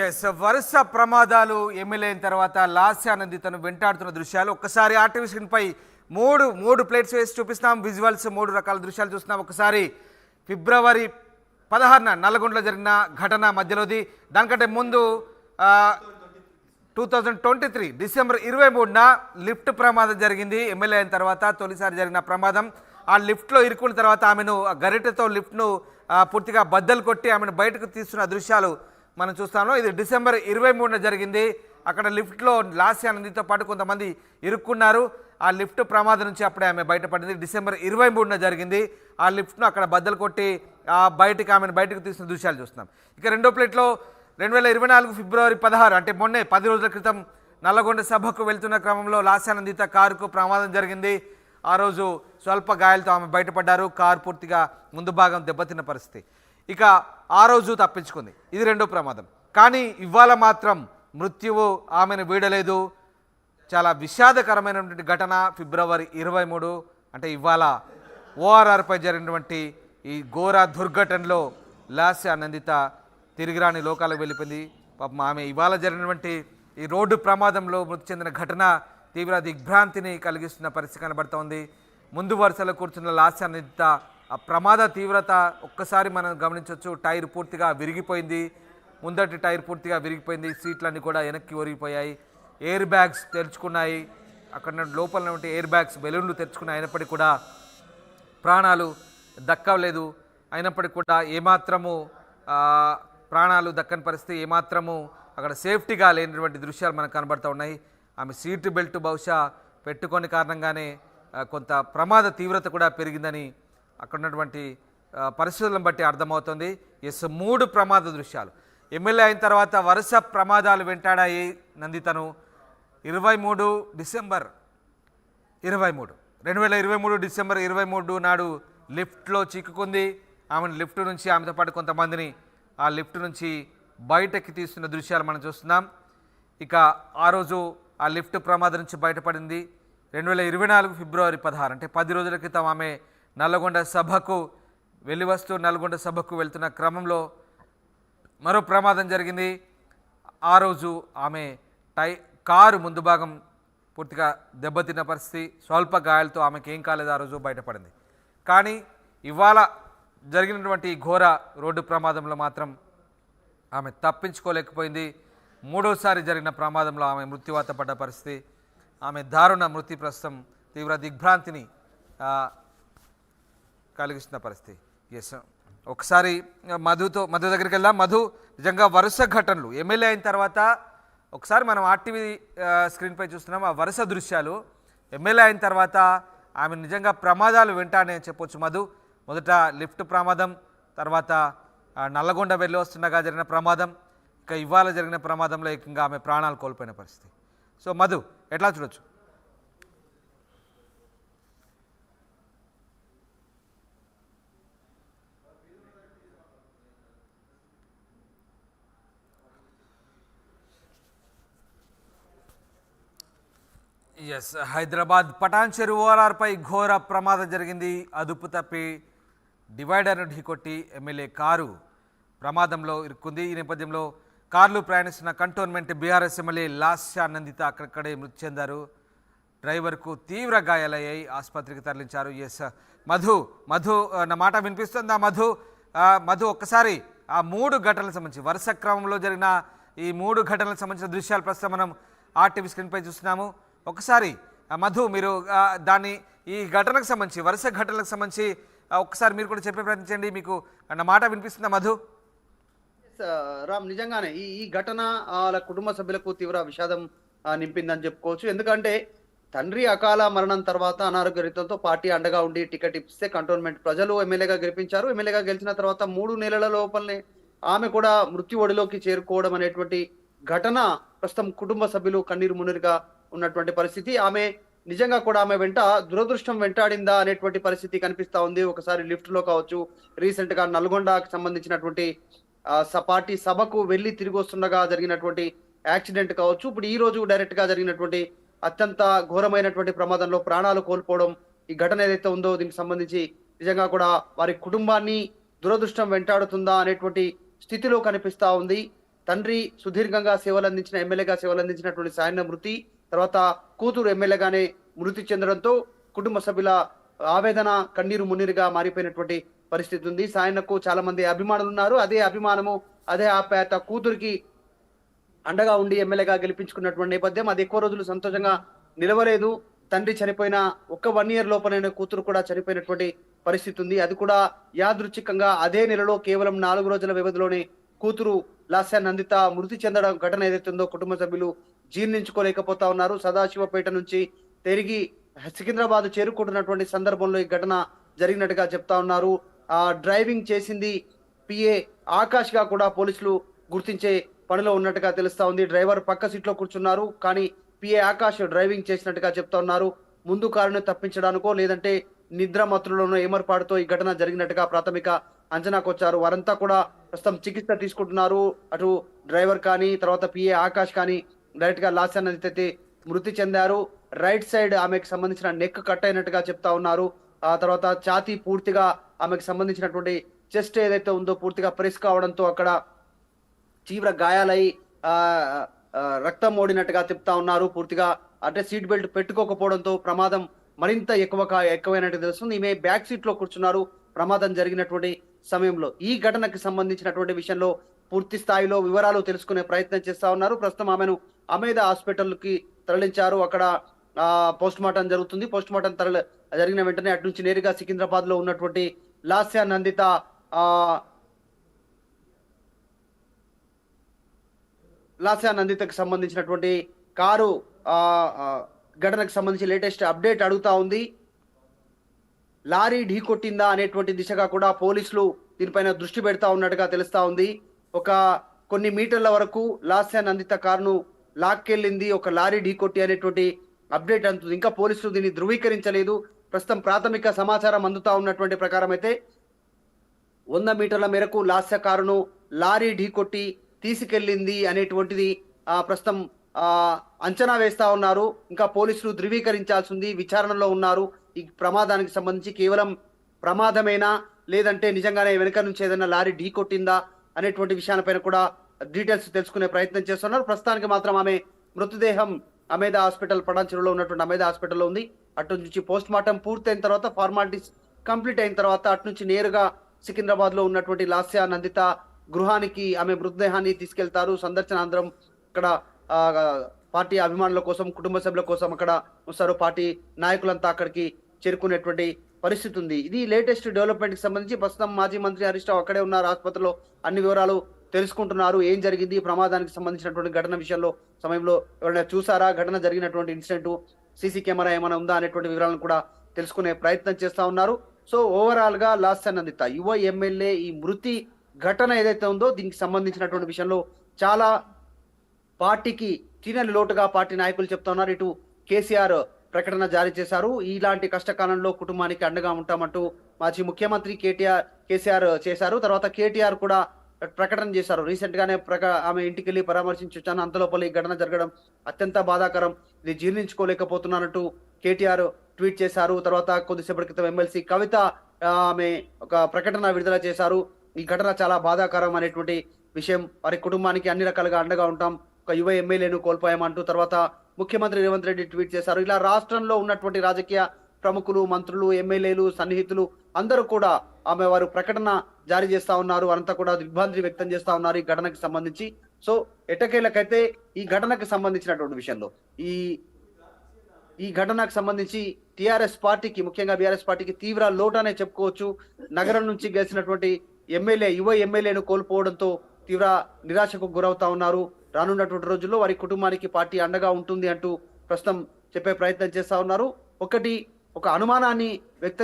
Yes వరుస ప్రమాదాలు MLA అయిన తర్వాత లాస్య ఆనంది తను వెంటాడుతున్న దృశ్యాలు. ఒక్కసారి ఆర్టిఫిషియన్ పై మూడు మూడు ప్లేట్స్ వేసి చూపిస్తున్నాం విజువల్స్ మూడు రకాల దృశ్యాలు చూస్తున్నాం. ఒకసారి ఫిబ్రవరి పదహారున నల్గొండలో జరిగిన ఘటన మధ్యలోది. దానికంటే ముందు two thousand twenty three December ఇరవై మూడున లిఫ్ట్ ప్రమాదం జరిగింది. ఎమ్మెల్యే అయిన తర్వాత తొలిసారి జరిగిన ప్రమాదం. ఆ లిఫ్ట్లో ఇరుక్కున్న తర్వాత ఆమెను ఆ గరిటెతో లిఫ్ట్ను పూర్తిగా బద్దలు కొట్టి ఆమెను బయటకు తీస్తున్న దృశ్యాలు మనం చూస్తాము ఇది డిసెంబర్ ఇరవై మూడున జరిగింది. అక్కడ లిఫ్ట్లో లాస్య ఆనందితో పాటు కొంతమంది ఇరుక్కున్నారు. ఆ లిఫ్ట్ ప్రమాదం నుంచి అప్పుడే ఆమె బయటపడింది. డిసెంబర్ ఇరవై మూడున జరిగింది. ఆ లిఫ్ట్ను అక్కడ బద్దలు కొట్టి ఆ బయటికి ఆమెను బయటకు తీసిన దృశ్యాలు చూస్తున్నాం. ఇక రెండో ప్లేట్లో రెండు వేల ఇరవై నాలుగు ఫిబ్రవరి పదహారు అంటే మొన్నే పది రోజుల క్రితం నల్లగొండ సభకు వెళ్తున్న క్రమంలో లాస్యానందిత కారుకు ప్రమాదం జరిగింది. ఆ రోజు స్వల్ప గాయాలతో ఆమె బయటపడ్డారు. కారు పూర్తిగా ముందు భాగం దెబ్బతిన్న పరిస్థితి. ఇక ఆ రోజు తప్పించుకుంది. ఇది రెండో ప్రమాదం. కానీ ఇవాళ మాత్రం మృత్యువు ఆమెను వీడలేదు. చాలా విషాదకరమైనటువంటి ఘటన ఫిబ్రవరి ఇరవై మూడు. అంటే ఇవాళ ఓఆర్ఆర్పై జరిగినటువంటి ఈ ఘోర దుర్ఘటనలో లాస్య ఆనందిత తిరిగిరాని లోకాలకు వెళ్ళిపోయింది. పాపం ఆమె ఇవాళ జరిగినటువంటి ఈ రోడ్డు ప్రమాదంలో మృతి చెందిన ఘటన తీవ్ర దిగ్భ్రాంతిని కలిగిస్తున్న పరిస్థితి కనబడుతోంది. ముందు వరుసలో కూర్చున్న లాస్య ఆనందిత ఆ ప్రమాద తీవ్రత ఒక్కసారి మనం గమనించవచ్చు టైర్ పూర్తిగా విరిగిపోయింది. ముందటి టైర్ పూర్తిగా విరిగిపోయింది. సీట్లన్నీ కూడా వెనక్కి ఒరిగిపోయాయి. Air bags తెరుచుకున్నాయి. అక్కడ లోపల ఉంటే ఎయిర్ బ్యాగ్స్ బెలూన్లు తెరుచుకున్నాయి. అయినప్పటికీ కూడా ప్రాణాలు దక్కలేదు అయినప్పటికీ కూడా ఏమాత్రము ప్రాణాలు దక్కని పరిస్థితి ఏమాత్రము అక్కడ సేఫ్టీగా లేనటువంటి దృశ్యాలు మనకు కనబడుతూ ఉన్నాయి. ఆమె సీట్ బెల్ట్ బహుశా పెట్టుకొని కారణంగానే కొంత ప్రమాద తీవ్రత కూడా పెరిగిందని అక్కడ ఉన్నటువంటి పరిస్థితులను బట్టి అర్థమవుతుంది. ఎస్ మూడు ప్రమాద దృశ్యాలు. ఎమ్మెల్యే అయిన తర్వాత వరుస ప్రమాదాలు వెంటాడాయి నందితను. ఇరవై మూడు డిసెంబర్ ఇరవై మూడు. రెండు వేల ఇరవై మూడు డిసెంబర్ ఇరవై మూడు నాడు లిఫ్ట్లో చిక్కుకుంది. ఆమెను లిఫ్ట్ నుంచి ఆమెతో పాటు కొంతమందిని ఆ లిఫ్ట్ నుంచి బయటకి తీస్తున్న దృశ్యాలు మనం చూస్తున్నాం. ఇక ఆ రోజు ఆ లిఫ్ట్ ప్రమాదం నుంచి బయటపడింది. రెండు వేల ఇరవై నాలుగు ఫిబ్రవరి పదహారు అంటే పది రోజుల క్రితం ఆమె నల్లగొండ సభకు వెళ్ళి వస్తూ నల్గొండ సభకు వెళ్తున్న క్రమంలో మరో ప్రమాదం జరిగింది. ఆ రోజు ఆమె టై కారు ముందు భాగం పూర్తిగా దెబ్బతిన్న పరిస్థితి. స్వల్ప గాయాలతో ఆమెకి ఏం కాలేదు. ఆ రోజు బయటపడింది. కానీ ఇవాళ జరిగినటువంటి ఘోర రోడ్డు ప్రమాదంలో మాత్రం ఆమె తప్పించుకోలేకపోయింది. మూడోసారి జరిగిన ప్రమాదంలో ఆమె మృత్యువాత పడ్డ పరిస్థితి. ఆమె దారుణ మృతి ప్రస్తుతం తీవ్ర దిగ్భ్రాంతిని కలిగిస్తున్న పరిస్థితి. ఎస్ ఒకసారి మధుతో మధు దగ్గరికి వెళ్దాం. మధు నిజంగా వరుస ఘటనలు. ఎమ్మెల్యే అయిన తర్వాత ఒకసారి మనం ఆర్టీవీ స్క్రీన్పై చూస్తున్నాం ఆ వరుస దృశ్యాలు. ఎమ్మెల్యే అయిన తర్వాత ఆమె నిజంగా ప్రమాదాలు వింటానే చెప్పొచ్చు మధు. మొదట లిఫ్ట్ ప్రమాదం తర్వాత నల్లగొండ వెళ్ళి వస్తుండగా జరిగిన ప్రమాదం ఇక ఇవాళ జరిగిన ప్రమాదంలో ఏకంగా ఆమె ప్రాణాలు కోల్పోయిన పరిస్థితి. సో మధు ఎట్లా చూడొచ్చు? ఎస్ హైదరాబాద్ పటాన్ చెరువు ఓఆర్ఆర్పై ఘోర ప్రమాదం జరిగింది. అదుపు తప్పి డివైడర్ను ఢీకొట్టి ఎమ్మెల్యే కారు ప్రమాదంలో ఇరుక్కుంది. ఈ నేపథ్యంలో కార్లు ప్రయాణిస్తున్న Cantonment BRS MLA Lasya Nanditha అక్కడక్కడే మృతి చెందారు. డ్రైవర్కు తీవ్ర గాయాలయ్యాయి. ఆసుపత్రికి తరలించారు. ఎస్ మధు మధు నా మాట వినిపిస్తుందా మధు? ఆ, మధు ఒక్కసారి ఆ మూడు ఘటనలకు సంబంధించి వరుస క్రమంలో జరిగిన ఈ మూడు ఘటనలకు సంబంధించిన దృశ్యాలు ప్రస్తుతం మనం ఆర్టీవీ స్క్రీన్పై చూస్తున్నాము. ఒకసారి మధు మీరు దాన్ని ఈ ఘటనకు సంబంధించి వరుస ఘటనలకు సంబంధించి ఒకసారి ఒక్కసారి మీరు కూడా చెప్పే ప్రయత్నించండి మీకు నా మాట వినిపిస్తుందా మధు? రామ్ నిజంగానే ఈ ఈ ఘటన వాళ్ళ కుటుంబ సభ్యులకు తీవ్ర విషాదం నింపిందని చెప్పుకోవచ్చు. ఎందుకంటే తండ్రి అకాల మరణం తర్వాత అనారోగ్య రీతంతో పార్టీ అండగా ఉండి టికెట్ ఇస్తే కంటోన్మెంట్ ప్రజలు ఎమ్మెల్యేగా గెలిపించారు. ఎమ్మెల్యేగా గెలిచిన తర్వాత మూడు నెలల లోపలనే ఆమె కూడా మృత్యు ఒడిలోకి చేరుకోవడం అనేటువంటి ఘటన ప్రస్తుతం కుటుంబ సభ్యులు కన్నీరు మున్నీరుగా ఉన్నటువంటి పరిస్థితి. ఆమె నిజంగా కూడా ఆమె వెంట దురదృష్టం వెంటాడిందా అనేటువంటి పరిస్థితి కనిపిస్తా ఉంది. ఒకసారి లిఫ్ట్లో కావచ్చు రీసెంట్గా నల్గొండకు సంబంధించినటువంటి పార్టీ సభకు వెళ్ళి తిరిగి వస్తుండగా జరిగినటువంటి యాక్సిడెంట్ కావచ్చు. ఇప్పుడు ఈ రోజు డైరెక్ట్గా జరిగినటువంటి అత్యంత ఘోరమైనటువంటి ప్రమాదంలో ప్రాణాలు కోల్పోవడం ఈ ఘటన ఏదైతే ఉందో దీనికి సంబంధించి నిజంగా కూడా వారి కుటుంబాన్ని దురదృష్టం వెంటాడుతుందా అనేటువంటి స్థితిలో కనిపిస్తా ఉంది. తండ్రి సుదీర్ఘంగా సేవలు అందించిన ఎమ్మెల్యేగా సేవలు అందించినటువంటి సాయన మృతి తర్వాత కూతురు ఎమ్మెల్యేగానే మృతి చెందడంతో కుటుంబ సభ్యుల ఆవేదన కన్నీరు మున్నీరుగా మారిపోయినటువంటి పరిస్థితి ఉంది. సాయన్నకు చాలా మంది అభిమానులు ఉన్నారు అదే అభిమానము అదే ఆప్యాయత కూతురికి అండగా ఉండి ఎమ్మెల్యేగా గెలిపించుకున్నటువంటి నేపథ్యం అది ఎక్కువ రోజులు సంతోషంగా నిలవలేదు. తండ్రి చనిపోయిన ఒక్క వన్ ఇయర్ లోపలైన కూతురు కూడా చనిపోయినటువంటి పరిస్థితి ఉంది. అది కూడా యాదృచ్ఛికంగా అదే నెలలో కేవలం నాలుగు రోజుల వ్యవధిలోనే కూతురు లాస్యా నందిత మృతి చెందడం ఘటన ఏదైతుందో కుటుంబ సభ్యులు జీర్ణించుకోలేకపోతా ఉన్నారు. సదాశివపేట నుంచి తిరిగి సికింద్రాబాద్ చేరుకుంటున్నటువంటి సందర్భంలో ఈ ఘటన జరిగినట్టుగా చెప్తా ఉన్నారు. ఆ డ్రైవింగ్ చేసింది పిఏ ఆకాష్గా కూడా పోలీసులు గుర్తించే పనిలో ఉన్నట్టుగా తెలుస్తా ఉంది. డ్రైవర్ పక్క సీట్లో కూర్చున్నారు కానీ పిఏ ఆకాష్ డ్రైవింగ్ చేసినట్టుగా చెప్తా ఉన్నారు. ముందు కారును తప్పించడానికో లేదంటే నిద్ర మత్తులోనో ఏమర్పాటుతో ఈ ఘటన జరిగినట్టుగా ప్రాథమిక అంచనాకు వచ్చారు. వారంతా కూడా ప్రస్తుతం చికిత్స తీసుకుంటున్నారు. అటు డ్రైవర్ కానీ తర్వాత పిఏ ఆకాష్ కానీ డైరెక్ట్గా లాస్ అయితే మృతి చెందారు. రైట్ సైడ్ ఆమెకు సంబంధించిన నెక్ కట్ అయినట్టుగా చెప్తా ఉన్నారు. ఆ తర్వాత ఛాతీ పూర్తిగా ఆమెకు సంబంధించినటువంటి చెస్ట్ ఏదైతే ఉందో పూర్తిగా ప్రెస్ కావడంతో అక్కడ తీవ్ర గాయాలై ఆ, రక్తం ఓడినట్టుగా చెప్తా ఉన్నారు. పూర్తిగా అంటే సీట్ బెల్ట్ పెట్టుకోకపోవడంతో ప్రమాదం మరింత ఎక్కువ ఎక్కువైనట్టు తెలుస్తుంది. ఈమె బ్యాక్ సీట్లో కూర్చున్నారు. ప్రమాదం జరిగినటువంటి సమయంలో ఈ ఘటనకు సంబంధించినటువంటి విషయంలో పూర్తి స్థాయిలో వివరాలు తెలుసుకునే ప్రయత్నం చేస్తా ఉన్నారు. ప్రస్తుతం ఆమెను అమేద హాస్పిటల్కి తరలించారు. అక్కడ పోస్ట్ మార్టం జరుగుతుంది. పోస్ట్ మార్టం తరలి జరిగిన వెంటనే అటు నుంచి నేరుగా సికింద్రాబాద్లో ఉన్నటువంటి లాస్య నందిత లాస్య లాస్యా నందితకు సంబంధించినటువంటి కారు ఘటనకు సంబంధించి లేటెస్ట్ అప్డేట్ అడుగుతా ఉంది. లారీ ఢీ కొట్టిందా అనేటువంటి దిశగా కూడా పోలీసులు దీనిపైన దృష్టి పెడతా ఉన్నట్టుగా తెలుస్తా ఉంది. ఒక కొన్ని మీటర్ల వరకు లాస్యా నందిత కారును లాక్కెళ్ళింది ఒక లారీ ఢీ కొట్టి అనేటువంటి అప్డేట్ అందుతుంది. ఇంకా పోలీసులు దీన్ని ధృవీకరించలేదు. ప్రస్తుతం ప్రాథమిక సమాచారం అందుతా ఉన్నటువంటి ప్రకారం అయితే వంద మీటర్ల మేరకు లాస్య కారును లారీ ఢీకొట్టి తీసుకెళ్ళింది అనేటువంటిది ప్రస్తుతం అంచనా వేస్తా ఉన్నారు. ఇంకా పోలీసులు ధృవీకరించాల్సింది విచారణలో ఉన్నారు. ఈ ప్రమాదానికి సంబంధించి కేవలం ప్రమాదమేనా? లేదంటే నిజంగానే వెనుక నుంచి ఏదైనా లారీ ఢీ కొట్టిందా? అనేటువంటి విషయాలపైన కూడా డీటెయిల్స్ తెలుసుకునే ప్రయత్నం చేస్తున్నారు. ప్రస్తుతానికి మాత్రం ఆమె మృతదేహం అమేద హాస్పిటల్ పడాంచెరులో ఉన్నటువంటి అమేద హాస్పిటల్లో ఉంది. అటు నుంచి పోస్ట్ మార్టం పూర్తయిన తర్వాత ఫార్మాలిటీస్ కంప్లీట్ అయిన తర్వాత అటు నుంచి నేరుగా సికింద్రాబాద్లో ఉన్నటువంటి లాస్య నందిత గృహానికి ఆమె మృతదేహాన్ని తీసుకెళ్తారు. సందర్శనాంధ్రం ఇక్కడ పార్టీ అభిమానుల కోసం కుటుంబ సభ్యుల కోసం అక్కడ వస్తారు. పార్టీ నాయకులంతా అక్కడికి చేరుకునేటువంటి పరిస్థితి ఉంది. ఇది లేటెస్ట్ డెవలప్మెంట్కి సంబంధించి ప్రస్తుతం మాజీ మంత్రి హరీష్ రావు అక్కడే ఉన్నారు. ఆసుపత్రిలో అన్ని వివరాలు తెలుసుకుంటున్నారు. ఏం జరిగింది? ప్రమాదానికి సంబంధించినటువంటి ఘటన విషయంలో సమయంలో ఎవరైనా చూసారా? ఘటన జరిగినటువంటి ఇన్సిడెంట్ సీసీ కెమెరా ఏమైనా ఉందా? అనేటువంటి వివరాలను కూడా తెలుసుకునే ప్రయత్నం చేస్తా ఉన్నారు. సో ఓవరాల్గా లాస్ట్ నందిత యువ ఎమ్మెల్యే ఈ మృతి ఘటన ఏదైతే ఉందో దీనికి సంబంధించినటువంటి విషయంలో చాలా పార్టీకి తీనని లోటుగా పార్టీ నాయకులు చెప్తా ఉన్నారు. ఇటు కేసీఆర్ ప్రకటన జారీ చేశారు. ఇలాంటి కష్టకాలంలో కుటుంబానికి అండగా ఉంటామంటూ మాజీ ముఖ్యమంత్రి కేటీఆర్ కేసీఆర్ చేశారు. తర్వాత కేటీఆర్ కూడా ప్రకటన చేశారు. రీసెంట్ గానే ప్రక ఆమె ఇంటికి వెళ్ళి పరామర్శించి వచ్చాను. అంతలోపల ఈ ఘటన జరగడం అత్యంత బాధాకరం. ఇది జీర్ణించుకోలేకపోతున్నానంటూ కేటీఆర్ ట్వీట్ చేశారు. తర్వాత కొద్దిసేపటి క్రితం ఎమ్మెల్సీ కవిత ఆమె ఒక ప్రకటన విడుదల చేశారు. ఈ ఘటన చాలా బాధాకరం అనేటువంటి విషయం. వారి కుటుంబానికి అన్ని రకాలుగా అండగా ఉంటాం. ఒక యువ ఎమ్మెల్యేను కోల్పోయామంటూ తర్వాత ముఖ్యమంత్రి రేవంత్ రెడ్డి ట్వీట్ చేశారు. ఇలా రాష్ట్రంలో ఉన్నటువంటి రాజకీయ ప్రముఖులు మంత్రులు ఎమ్మెల్యేలు సన్నిహితులు అందరూ కూడా ఆమె వారు ప్రకటన జారీ చేస్తా ఉన్నారు. అంతా కూడా దిగ్భ్రాంతి వ్యక్తం చేస్తా ఉన్నారు ఈ ఘటనకు సంబంధించి. సో ఎటకేలకైతే ఈ ఘటనకు సంబంధించినటువంటి విషయంలో ఈ ఈ ఘటనకు సంబంధించి టిఆర్ఎస్ పార్టీకి ముఖ్యంగా బీఆర్ఎస్ పార్టీకి తీవ్ర లోటనే చెప్పుకోవచ్చు. నగరం నుంచి గెలిచినటువంటి ఎమ్మెల్యే యువ ఎమ్మెల్యేను కోల్పోవడంతో తీవ్ర నిరాశకు గురవుతా ఉన్నారు. రానున్నటువంటి రోజుల్లో వారి కుటుంబానికి పార్టీ అండగా ఉంటుంది అంటూ ప్రస్తుతం చెప్పే ప్రయత్నం చేస్తా ఉన్నారు. ఒకటి ఒక అనుమానాన్ని వ్యక్తం